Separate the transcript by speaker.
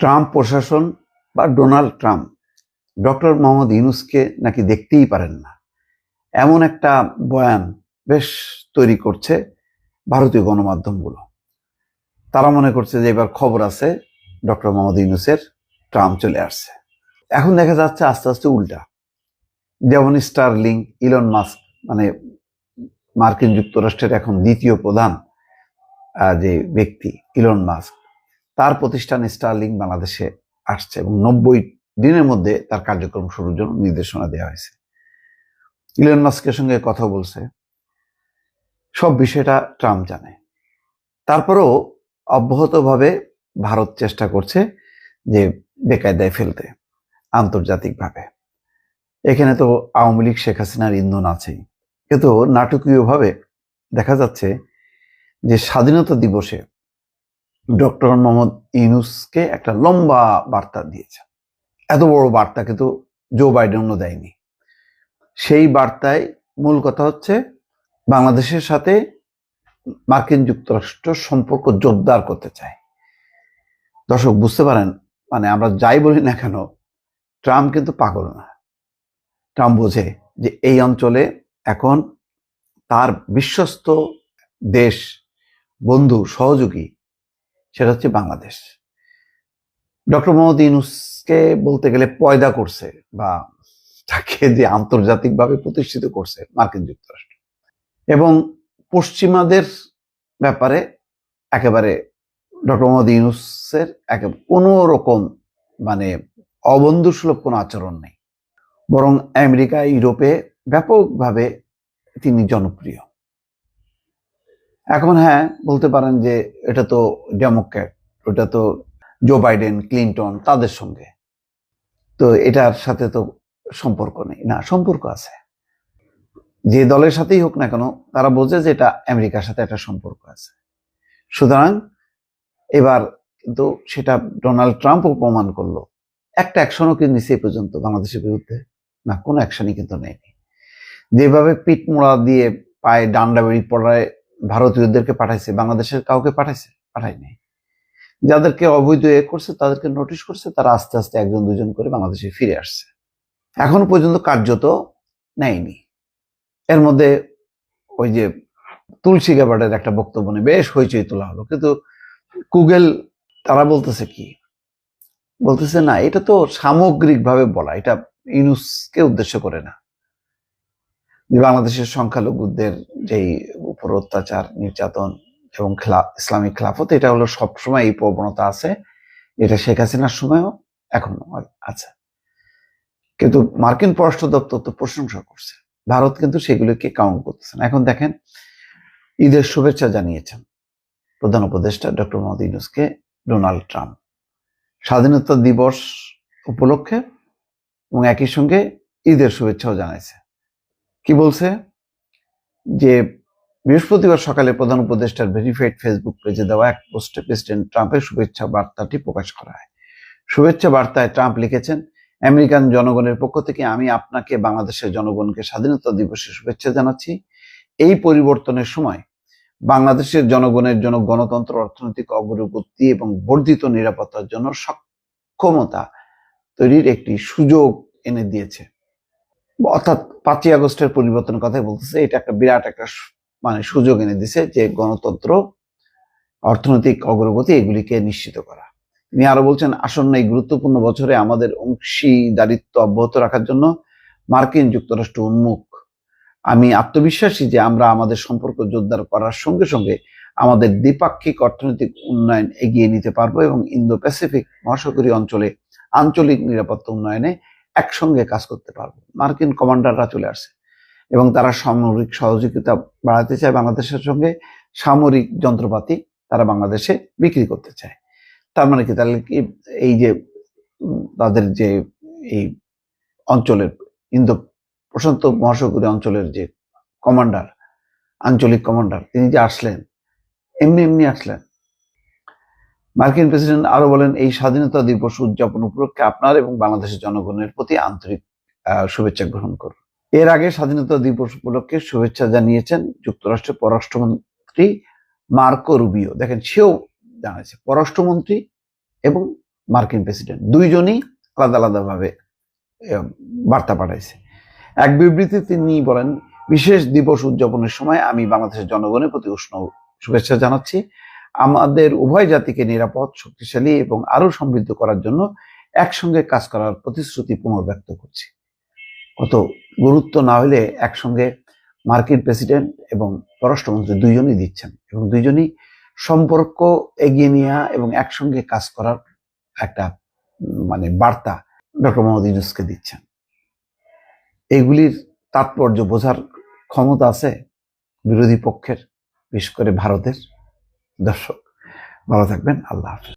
Speaker 1: Trump প্রশাসন বা Donald Trump, doctor Mohammad ইউনুসকে নাকি দেখতেই পারেন না। এমন একটা বয়ান বেশ তৈরি করছে ভারতীয় গণমাধ্যমগুলো। তারা মনে করছে যে এবার খবর আছে, ডক্টর মোহাম্মদ ইউনুসের ট্রাম্প চলে আসছে। এখন দেখা যাচ্ছে আস্তে আস্তে উল্টা। যেমন স্টারলিং, ইলন মাস্ক মানে মার্কিন যুক্তরাষ্ট্রের এখন দ্বিতীয় প্রধান যে ব্যক্তি, ইলন মাস্ক তার প্রতিষ্ঠান স্টারলিং বাংলাদেশে আসছে এবং নব্বই দিনের মধ্যে তার কার্যক্রম শুরুর জন্য নির্দেশনা দেওয়া হয়েছে। ইলন মাস্কের সঙ্গে কথা বলছে। সব বিষয়টা ট্রাম্প জানে। তারপরেও অব্যাহতভাবে ভারত চেষ্টা করছে যে বেকায়দায় ফেলতে আন্তর্জাতিকভাবে। এখানে তো আওয়ামী লীগ, শেখ হাসিনার ইন্ধন আছেই। কিন্তু নাটকীয়ভাবে দেখা যাচ্ছে যে স্বাধীনতা দিবসে ডক্টর মোহাম্মদ ইউনুসকে একটা লম্বা বার্তা দিয়েছে। এত বড় বার্তা কিন্তু জো বাইডেনও দেয়নি। সেই বার্তায় মূল কথা হচ্ছে, বাংলাদেশের সাথে মার্কিন যুক্তরাষ্ট্র সম্পর্ক জোরদার করতে চায়। দর্শক, বুঝতে পারেন মানে আমরা যাই বলি না কেন, ট্রাম্প কিন্তু পাগল না। ট্রাম্প বোঝে যে এই অঞ্চলে এখন তার বিশ্বস্ত দেশ, বন্ধু, সহযোগী সেটা হচ্ছে বাংলাদেশ। ডক্টর মোহাম্মদ ইউনুসকে বলতে গেলে পয়দা করছে বা তাকে যে আন্তর্জাতিকভাবে প্রতিষ্ঠিত করছে মার্কিন যুক্তরাষ্ট্র। এবং পশ্চিমাদের ব্যাপারে একেবারে ডক্টর মোহাম্মদ ইউনুসের কোনো রকম মানে অবন্ধুসুলভ কোনো আচরণ নেই। বরং আমেরিকা, ইউরোপে ব্যাপকভাবে তিনি জনপ্রিয়। এখন হ্যাঁ বলতে পারেন যে এটা তো ডেমোক্র্যাট ওটা তো জো বাইডেন ক্লিন্টন তাদের সঙ্গে। তো এটার সাথে তো সম্পর্ক নেই। না, সম্পর্ক আছে। যে দলের সাথেই হোক না কেন, তারা বোঝে যে এটা আমেরিকার সাথে একটা সম্পর্ক আছে। সুতরাং এবার কিন্তু সেটা ডোনাল্ড ট্রাম্পও প্রমাণ করল। একটা অ্যাকশনও কিন্তু নিচে পর্যন্ত বাংলাদেশের বিরুদ্ধে না, কোনো অ্যাকশনই কিন্তু নেয়নি। যেভাবে পিঠ মোড়া দিয়ে পায়ে ডান্ডা বেড়ি পড়ায় ভারতীয়দেরকে পাঠাইছে বাংলাদেশের কাউকে পাঠাইছে? পাঠায়নি। যাদেরকে অবৈধ এ করছে, তাদেরকে নোটিশ করছে, তারা আস্তে আস্তে একজন দুজন করে বাংলাদেশে ফিরে আসছে। এখনও পর্যন্ত কার্যত নেয়নি। এর মধ্যে ওই যে তুলসী গ্যাবার্ডের একটা বক্তব্য নিয়ে বেশ হইচই তোলা হলো। কিন্তু গুগল তারা বলতেছে কি? বলতেছে, না, এটা তো সামগ্রিকভাবে বলা, এটা ইউনুসকে উদ্দেশ্য করে না। বাংলাদেশের সংখ্যালঘুদের যেই উপর অত্যাচার, নির্যাতন এবং ইসলামিক খেলাফত, এটা হলো সবসময় এই প্রবণতা আছে। এটা শেখ হাসিনার সময়ও, এখনও আছে কিন্তু মার্কিন পররাষ্ট্র দপ্তর তো প্রশংসা করছে। ভারত কিন্তু সেগুলোকে কাউন্ট করতেছে না। এখন দেখেন, ঈদের শুভেচ্ছা জানিয়েছেন প্রধান উপদেষ্টা ডক্টর মোহাম্মদ ইউনুসকে ডোনাল্ড ট্রাম্প। স্বাধীনতা দিবস উপলক্ষে এবং একই সঙ্গে ঈদের শুভেচ্ছাও জানাইছে। কি বলছে? যে বৃহস্পতিবার সকালে প্রধান উপদেষ্টার ভেরিফাইড ফেসবুক পেজে দেওয়া এক পোস্টে প্রেসিডেন্ট ট্রাম্পের শুভেচ্ছা বার্তাটি প্রকাশ করা হয়। শুভেচ্ছা বার্তায় ট্রাম্প লিখেছেন, আমেরিকান জনগণের পক্ষ থেকে আমি আপনাকে, বাংলাদেশের জনগণকে স্বাধীনতা দিবসের শুভেচ্ছা জানাচ্ছি। এই পরিবর্তনের সময় বাংলাদেশের জনগণের জন্য গণতন্ত্র, অর্থনৈতিক অগ্রগতি এবং বর্ধিত নিরাপত্তার জন্য সক্ষমতা তৈরির একটি সুযোগ এনে দিয়েছে। অর্থাৎ পাঁচই আগস্টের পরিবর্তনের কথাই বলতেছে। এটা একটা বিরাট একটা মানে সুযোগ এনে দিছে যে গণতন্ত্র, অর্থনৈতিক অগ্রগতি এগুলিকে নিশ্চিত করা। তিনি আরও বলছেন, আসন্ন এই গুরুত্বপূর্ণ বছরে আমাদের অংশীদারিত্ব অব্যাহত রাখার জন্য মার্কিন যুক্তরাষ্ট্র উন্মুখ। আমি আত্মবিশ্বাসী যে আমরা আমাদের সম্পর্ক জোরদার করার সঙ্গে সঙ্গে আমাদের দ্বিপাক্ষিক অর্থনৈতিক উন্নয়ন এগিয়ে নিতে পারব এবং ইন্দো প্যাসিফিক মহাসাগরীয় অঞ্চলে আঞ্চলিক নিরাপত্তা উন্নয়নে একসঙ্গে কাজ করতে পারব। মার্কিন কমান্ডাররা চলে আসছে। এবং তারা সামরিক সহযোগিতা বাড়াতে চায় বাংলাদেশের সঙ্গে, সামরিক যন্ত্রপাতি তারা বাংলাদেশে বিক্রি করতে চায়। তার মানে কি? তাহলে কি এই যে তাদের যে এই অঞ্চলের ইন্দো, প্রশান্ত মহাসাগরীয় অঞ্চলের যে কমান্ডার, আঞ্চলিক কমান্ডার, তিনি যে আসলেন, এমনি এমনি আসলেন। মার্কিন প্রেসিডেন্ট আরও বলেন, এই স্বাধীনতা দিবস উদযাপন উপলক্ষে আপনার এবং বাংলাদেশের জনগণের প্রতি আন্তরিক শুভেচ্ছা গ্রহণ করুন এর আগে স্বাধীনতা দিবস উপলক্ষে শুভেচ্ছা জানিয়েছেন যুক্তরাষ্ট্রের পররাষ্ট্রমন্ত্রী মার্কো রুবিও। দেখেন, সেও জানাচ্ছে পররাষ্ট্রমন্ত্রী এবং মার্কিন প্রেসিডেন্ট। দুইজনই আলাদা আলাদাভাবে বার্তা পাঠাইছে। এক বিবৃতিতে তিনি বলেন, বিশেষ দিবস উদযাপনের সময় আমি বাংলাদেশের জনগণের প্রতি উষ্ণ শুভেচ্ছা জানাচ্ছি। আমাদের উভয় জাতিকে নিরাপদ, শক্তিশালী এবং আরও সমৃদ্ধ করার জন্য একসঙ্গে কাজ করার প্রতিশ্রুতি পুনর্ব্যক্ত করছি। কত গুরুত্ব না হলে একসঙ্গে মার্কিন প্রেসিডেন্ট এবং পররাষ্ট্রমন্ত্রী দুইজনই দিচ্ছেন এবং দুইজনই সম্পর্ক এগিয়ে নেওয়া এবং একসঙ্গে কাজ করার একটা মানে বার্তা ডক্টর মোহাম্মদ ইউনুসকে দিচ্ছেন। এগুলির তাৎপর্য বোঝার ক্ষমতা আছে বিরোধী পক্ষের, বিশেষ করে ভারতের। দর্শক, ভালো থাকবেন। আল্লাহ হাফেজ।